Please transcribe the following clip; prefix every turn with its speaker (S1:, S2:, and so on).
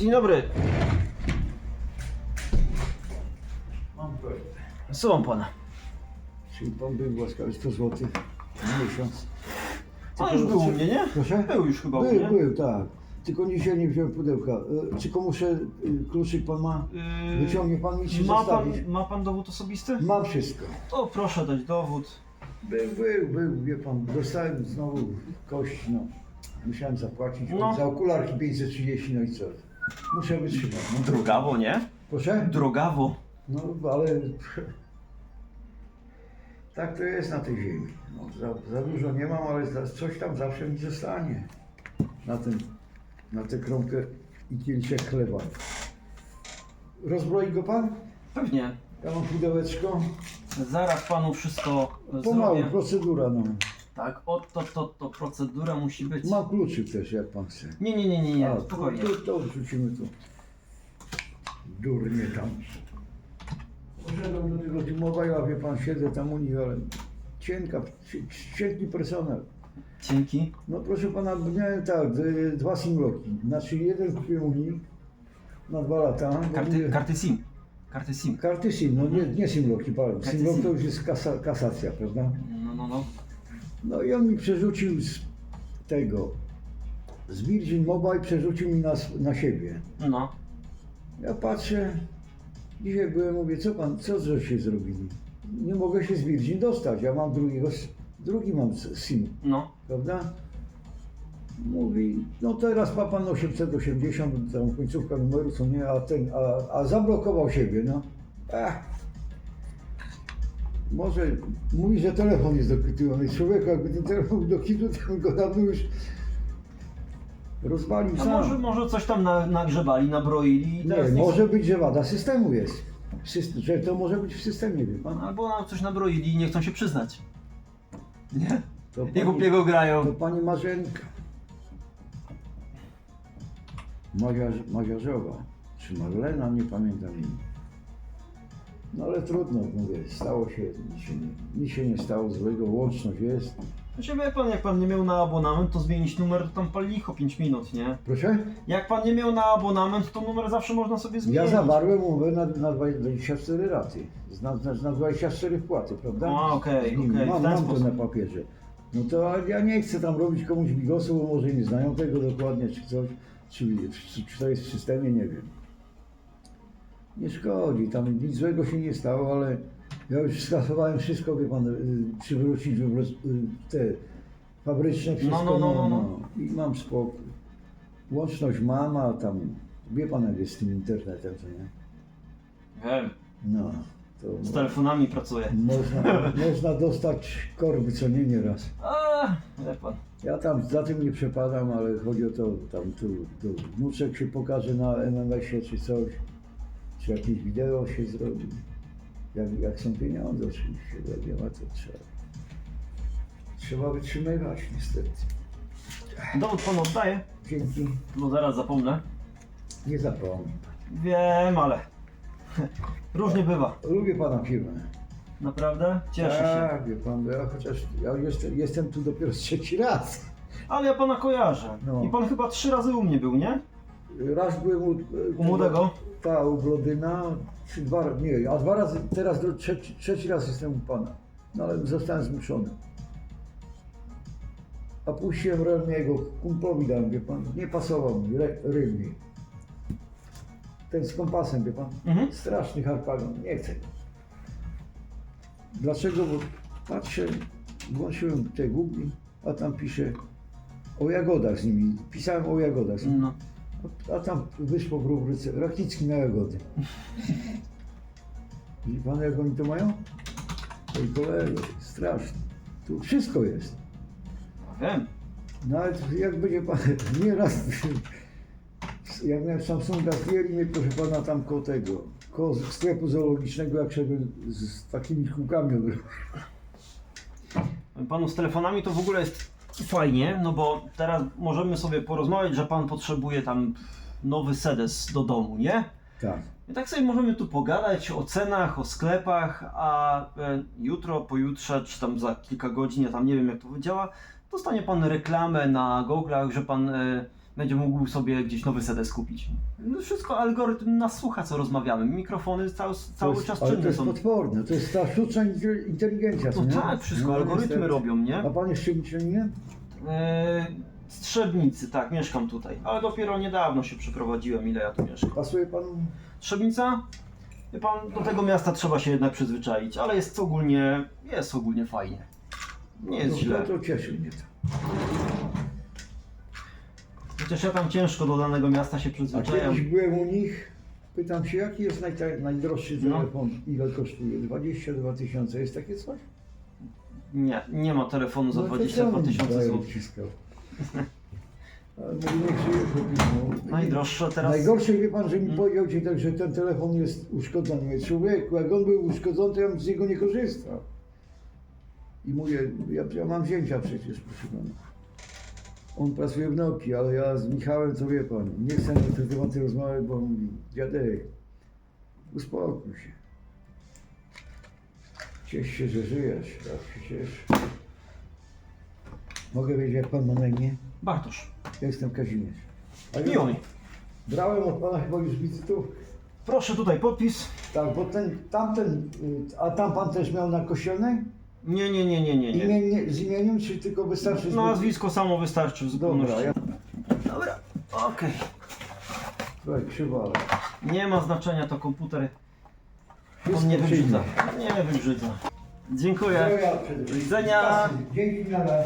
S1: Dzień dobry.
S2: Mam projekt.
S1: Słucham pana.
S2: Czyli pan był łaskawy 100 zł w miesiąc.
S1: Pan już był u mnie, nie?
S2: Proszę?
S1: Był już chyba u
S2: Był,
S1: mnie.
S2: był, tak. Tylko dzisiaj nie wziąłem pudełka. E, Czy komuś e, kluczyk pan ma?
S1: Yy,
S2: Wyciągnie pan mi czy
S1: ma, pan,
S2: zostawić?
S1: ma pan dowód osobisty?
S2: Mam wszystko.
S1: To proszę dać dowód.
S2: Był, był, był, wie pan, dostałem znowu kość, no. Musiałem zapłacić
S1: No.
S2: za okularki 530, no i co? Muszę wytrzymać. No.
S1: Drogawo, nie?
S2: Proszę?
S1: Drogawo.
S2: No, ale tak to jest na tej ziemi. No, za, za dużo nie mam, ale za, coś tam zawsze mi zostanie. Na, ten, na tę kromkę i kieliszek chleba. Rozbroi go pan?
S1: Pewnie.
S2: Ja mam pudełeczko.
S1: Zaraz panu wszystko
S2: Pomału,
S1: zrobię.
S2: procedura no.
S1: Tak, oto to, to procedura musi być.
S2: Mam kluczyk też, jak pan chce.
S1: Nie, nie, nie, nie, nie.
S2: A,
S1: spokojnie.
S2: To, to wrzucimy tu. Durnie tam. Poszedłem do tego T-Mobile'a, wie pan, siedzę tam u nich, ale cienka, cie- cienki personel.
S1: Dzięki.
S2: No proszę pana, miałem tak, d- dwa simloki. Znaczy jeden kupiłem u nich na dwa lata. bo
S1: Karty,
S2: mówię-
S1: karty SIM. Karty SIM.
S2: karty SIM, no nie, nie simloki, pardon.
S1: Karty
S2: Simlok
S1: SIM.
S2: to już jest kasa, kasacja, prawda?
S1: No, no, no.
S2: No i on mi przerzucił z tego, z Virgin Mobile przerzucił mi na, na siebie.
S1: No.
S2: Ja patrzę, dzisiaj byłem, mówię, co pan, co żeście zrobili? Nie mogę się z Virgin dostać, ja mam drugiego, drugi mam SIM,
S1: No.
S2: prawda? Mówi, no teraz ma pan 880, tam końcówka numeru, co nie, a ten, a, a zablokował siebie, no. Ach. Może, mówi, że telefon jest dokytywany. Człowiek, jakby ten telefon był do kitu, to go dawno już rozwalił
S1: A
S2: sam.
S1: może, może coś tam na, nagrzebali, nabroili i
S2: Nie,
S1: teraz niech-
S2: może być, że wada systemu jest. System, że to może być w systemie, wie pan.
S1: Albo nam coś nabroili i nie chcą się przyznać. Nie?
S2: To
S1: I głupiego
S2: to
S1: grają.
S2: pani Marzenka. Mazia, Maziarzowa, czy Marlena, nie pamiętam imienia. No ale trudno, mówię, stało się, nic się, nie, nic się nie stało złego, łączność jest.
S1: Znaczy wie pan, jak pan nie miał na abonament, to zmienić numer, to tam pali licho 5 minut, nie?
S2: Proszę?
S1: Jak pan nie miał na abonament, to numer zawsze można sobie zmienić.
S2: Ja zawarłem umowę na, na 24 raty, na, na, na 24 wpłaty, prawda?
S1: A, okej,
S2: Z nimi.
S1: okej, w
S2: Mam,
S1: ten
S2: mam to
S1: sposób.
S2: na papierze. No to ale ja nie chcę tam robić komuś bigosu, bo może nie znają tego dokładnie, czy coś, czy, czy, czy to jest w systemie, nie wiem. Nie szkodzi, tam nic złego się nie stało, ale ja już skasowałem wszystko, wie pan, y, przywrócić y, te fabryczne wszystko,
S1: no, no, no, no.
S2: i mam spokój. Łączność mam, a tam, wie pan jak jest z tym internetem, co nie?
S1: Wiem.
S2: No, to
S1: Z telefonami pracuję.
S2: można, można dostać korby, co nie nieraz.
S1: A, wie pan.
S2: Ja tam za tym nie przepadam, ale chodzi o to, tam tu, tu wnuczek się pokaże na MMS-ie czy coś, czy jakieś wideo się zrobi. Jak, jak są pieniądze oczywiście, nie ma to trzeba. Trzeba wytrzymywać niestety.
S1: Dowód pan oddaje?
S2: Dzięki.
S1: No zaraz zapomnę.
S2: Nie zapomnę.
S1: Wiem, ale różnie bywa.
S2: Lubię pana firmę.
S1: Naprawdę? Cieszę się.
S2: Tak, wie pan, bo ja chociaż ja jestem, jestem tu dopiero trzeci raz.
S1: Ale ja pana kojarzę.
S2: No.
S1: I pan chyba trzy razy u mnie był, nie?
S2: Raz byłem u,
S1: U młodego?
S2: Ta, u Blodyna, czy dwa razy, nie, a dwa razy, teraz dru- trzeci, trzeci raz jestem u pana. No ale zostałem zmuszony. A puściłem Relmiego, kumplowi dałem, wie pan, nie pasował mi, Re- Relmi. Ten z kompasem, wie pan,
S1: Mhm.
S2: straszny harpagon, nie chcę. go. Dlaczego? Bo patrzę, włączyłem te Google, a tam pisze o jagodach z nimi, pisałem o jagodach.
S1: No.
S2: A, tam wyszło w rubryce Rakicki na jagody. Widzi pan jak oni to mają? Oj kolego, straszne. Tu wszystko jest.
S1: Wiem.
S2: Nawet jak będzie pan, nieraz, jak miałem Samsunga zdjęli mnie, proszę pana, tam koło tego, koło sklepu zoologicznego, jak szedłem z, z takimi kółkami od
S1: Panu z telefonami to w ogóle jest fajnie, no bo teraz możemy sobie porozmawiać, że pan potrzebuje tam nowy sedes do domu, nie?
S2: Tak.
S1: I tak sobie możemy tu pogadać o cenach, o sklepach, a e, jutro, pojutrze, czy tam za kilka godzin, ja tam nie wiem jak to działa, dostanie pan reklamę na Google'ach, że pan e, będzie mógł sobie gdzieś nowy sedes kupić. No wszystko algorytm nas słucha, co rozmawiamy. Mikrofony cały,
S2: To
S1: cały
S2: jest,
S1: czas
S2: ale to
S1: czynne
S2: jest
S1: są.
S2: potworne, to jest ta sztuczna inte- inteligencja, co
S1: No
S2: nie?
S1: tak, wszystko
S2: No,
S1: algorytmy
S2: niestety.
S1: robią, nie?
S2: A pan jeszcze niczego nie?
S1: Eee, Strzebnicy, tak, mieszkam tutaj. Ale dopiero niedawno się przeprowadziłem, ile ja tu mieszkam.
S2: Pasuje panu?
S1: Trzebnica? Wie pan, do tego miasta trzeba się jednak przyzwyczaić, ale jest ogólnie, jest ogólnie fajnie. Nie jest
S2: no,
S1: źle.
S2: To, to cieszy mnie to.
S1: Chociaż ja tam ciężko do danego miasta się
S2: A
S1: przyzwyczajam.
S2: kiedyś byłem u nich, pytam się, jaki jest naj, najdroższy
S1: No.
S2: telefon, ile kosztuje? 22 tysiące, jest takie coś?
S1: Nie, nie ma telefonu za
S2: No to
S1: 22
S2: co mi
S1: tysiące
S2: dają? Ale niech no.
S1: Najdroższe teraz...
S2: Najgorsze wie pan, że mi
S1: Mm.
S2: powiedział ci tak, że ten telefon jest uszkodzony. Mówię, człowieku, jak on był uszkodzony, to ja bym z niego nie korzystał. I mówię, ja, ja mam wzięcia przecież, proszę pana. On pracuje w Nokii, ale ja z Michałem, to wie pan, nie chcę na te tematy rozmawiać, bo on mówi, dziadek, uspokój się. Ciesz się, że żyjesz, tak się ciesz. Mogę wiedzieć, jak pan ma na imię?
S1: Bartosz,
S2: Ja jestem Kazimierz. A
S1: miło mi.
S2: Brałem od pana chyba już wizytówkę.
S1: Proszę tutaj podpis.
S2: Tak, bo ten, tamten, y, a tam pan też miał na kościelnej?
S1: Nie, nie, nie, nie, nie. nie.
S2: Imię, z imieniem, czy tylko wystarczy z
S1: Nazwisko samo wystarczy w zupełności.
S2: Dobra, ja...
S1: Dobra, okej.
S2: Słuchaj, krzywo, ale...
S1: Nie ma znaczenia, to komputer. On nie wybrzydza. Nie wybrzydza. Dziękuję. Do.
S2: Dzięki, nada.